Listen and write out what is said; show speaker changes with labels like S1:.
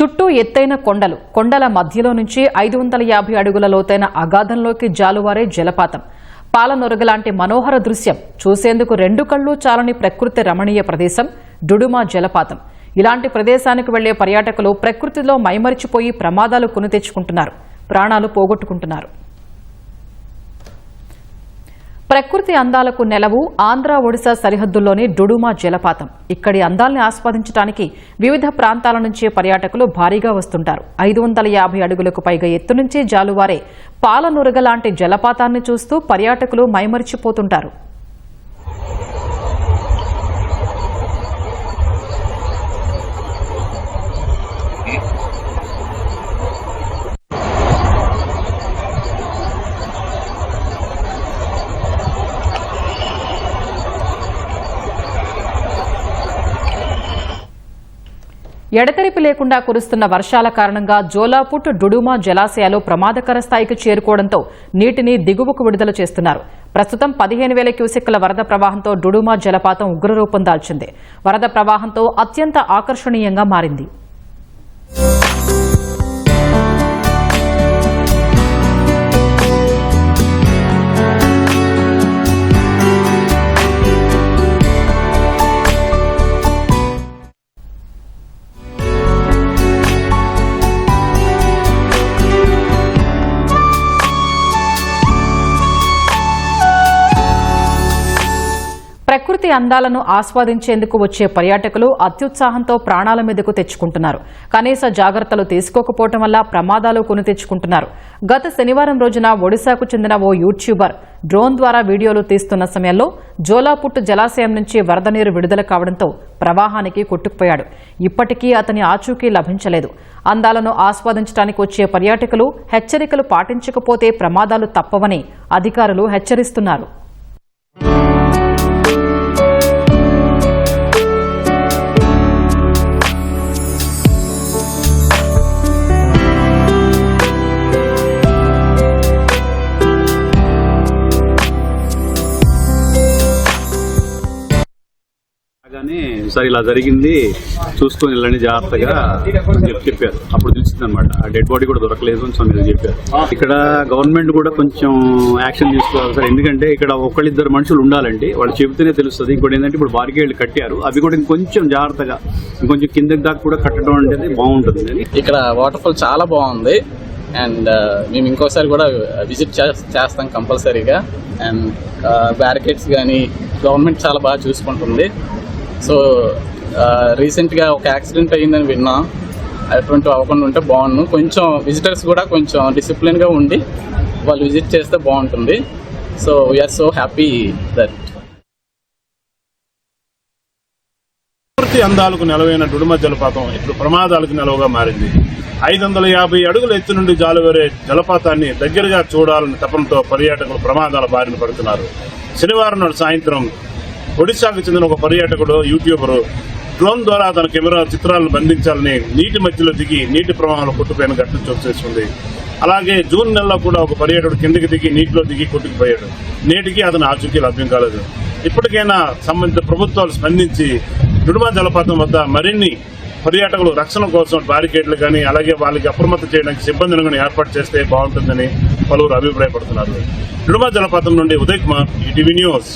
S1: చుట్టూ ఎత్తైన కొండలు కొండల మధ్యలో నుంచి ఐదు వందల యాభై అడుగుల లోతైన అగాధంలోకి జాలువారే జలపాతం. పాలనొరగ లాంటి మనోహర దృశ్యం చూసేందుకు రెండు కళ్ళు చాలని ప్రకృతి రమణీయ ప్రదేశం డుడుమా జలపాతం. ఇలాంటి ప్రదేశానికి వెళ్ళే పర్యాటకులు ప్రకృతిలో మైమరిచిపోయి ప్రమాదాలు కొని తెచ్చుకుంటున్నారు ప్రాణాలు పోగొట్టుకుంటున్నారు. ప్రకృతి అందాలకు నెలవు ఆంధ్ర ఒడిశా సరిహద్దుల్లోని డుడుమా జలపాతం. ఇక్కడి అందాల్ని ఆస్వాదించడానికి వివిధ ప్రాంతాల నుంచి పర్యాటకులు భారీగా వస్తుంటారు. ఐదు వందల యాభై అడుగులకు పైగా ఎత్తు నుంచి జాలువారే పాలనురగ లాంటి జలపాతాన్ని చూస్తూ పర్యాటకులు మైమరిచిపోతుంటారు. ఎడతెరిపి లేకుండా కురుస్తున్న వర్షాల కారణంగా జోలాపుట్ డుడుమా జలాశయాలు ప్రమాదకర స్థాయికి చేరుకోవడంతో నీటిని దిగువకు విడుదల చేస్తున్నారు. ప్రస్తుతం పదిహేను వేల క్యూసెక్కుల వరద ప్రవాహంతో డుడుమా జలపాతం ఉగ్రరూపం దాల్చింది. వరద ప్రవాహంతో అత్యంత ఆకర్షణీయంగా మారింది. ప్రకృతి అందాలను ఆస్వాదించేందుకు వచ్చే పర్యాటకులు అత్యుత్సాహంతో ప్రాణాల మీదకు తెచ్చుకుంటున్నారు. కనీస జాగ్రత్తలు తీసుకోకపోవటం వల్ల ప్రమాదాలు కొని తెచ్చుకుంటున్నారు. గత శనివారం రోజున ఒడిశాకు చెందిన ఓ యూట్యూబర్ డ్రోన్ ద్వారా వీడియోలు తీస్తున్న సమయంలో జోలాపుట్ జలాశయం నుంచి వరద నీరు విడుదల కావడంతో ప్రవాహానికి కొట్టుకుపోయాడు. ఇప్పటికీ అతని ఆచూకీ లభించలేదు. అందాలను ఆస్వాదించడానికి వచ్చే పర్యాటకులు హెచ్చరికలు పాటించకపోతే ప్రమాదాలు తప్పవని అధికారులు హెచ్చరిస్తున్నారు.
S2: సార్ ఇలా జరిగింది చూసుకొని వెళ్ళండి జాగ్రత్తగా చెప్పి చెప్పారు. అప్పుడు తెలిసింది అనమాట ఆ డెడ్ బాడీ కూడా దొరకలేదు అని మీరు చెప్పారు. ఇక్కడ గవర్నమెంట్ కూడా కొంచెం యాక్షన్ తీసుకోవాలి సార్. ఎందుకంటే ఇక్కడ ఒకళ్ళిద్దరు మనుషులు ఉండాలండి. వాళ్ళు చెబితేనే తెలుస్తుంది. ఇంకోటి ఏంటంటే ఇప్పుడు బారికేళ్ళు కట్టారు. అవి కూడా ఇంకొంచెం జాగ్రత్తగా ఇంకొంచెం కిందకి దాకా కూడా కట్టడం అనేది బాగుంటుంది.
S3: ఇక్కడ వాటర్ ఫాల్ చాలా బాగుంది. అండ్ uh, మేము ఇంకోసారి కూడా విజిట్ చేస్తాం కంపల్సరీగా అండ్ బ్యారికేడ్స్ కానీ గవర్నమెంట్ చాలా బాగా చూసుకుంటుంది. సో రీసెంట్గా ఒక యాక్సిడెంట్ అయ్యిందని విన్నా. అటువంటి అవ్వకుండా ఉంటే బాగుండు. కొంచెం విజిటర్స్ కూడా కొంచెం డిసిప్లిన్గా ఉండి వాళ్ళు విజిట్ చేస్తే బాగుంటుంది. So we are so happy that
S4: ప్రకృతి అందాలకు నెలవైన డుడుమ జలపాతం ఇప్పుడు ప్రమాదాలకు నెలవుగా మారింది. ఐదు వందల యాభై అడుగుల ఎత్తు నుండి జాలువేరే జలపాతాన్ని దగ్గరగా చూడాలని తపనతో పర్యాటకులు ప్రమాదాల బారిన పడుతున్నారు. శనివారం నాడు సాయంత్రం ఒడిశాకు చెందిన ఒక పర్యాటకుడు యూట్యూబరు డ్రోన్ ద్వారా తన కెమెరా చిత్రాలను బంధించాలని నీటి మధ్యలో దిగి నీటి ప్రవాహంలో కొట్టుపోయిన ఘటన చోటు చేసుకుంది. అలాగే జూన్ నెలలో కూడా ఒక పర్యాటకుడు కిందకి దిగి నీటిలో దిగి కొట్టుకుపోయాడు. నేటికి అతని ఆచూకీ లభ్యం కాలేదు. ఇప్పటికైనా సంబంధిత ప్రభుత్వాలు స్పందించి డుడుమా జలపాతం వద్ద మరిన్ని పర్యాటకులు రక్షణ కోసం బ్యారికేడ్లు కానీ అలాగే వాళ్ళకి అప్రమత్తం చేయడానికి సిబ్బందిని కానీ ఏర్పాటు చేస్తే బాగుంటుందని పలువురు అభిప్రాయపడుతున్నారు. డుడుమా జలపాతం నుండి ఉదయ్ కుమార్ ఈటీవీ న్యూస్.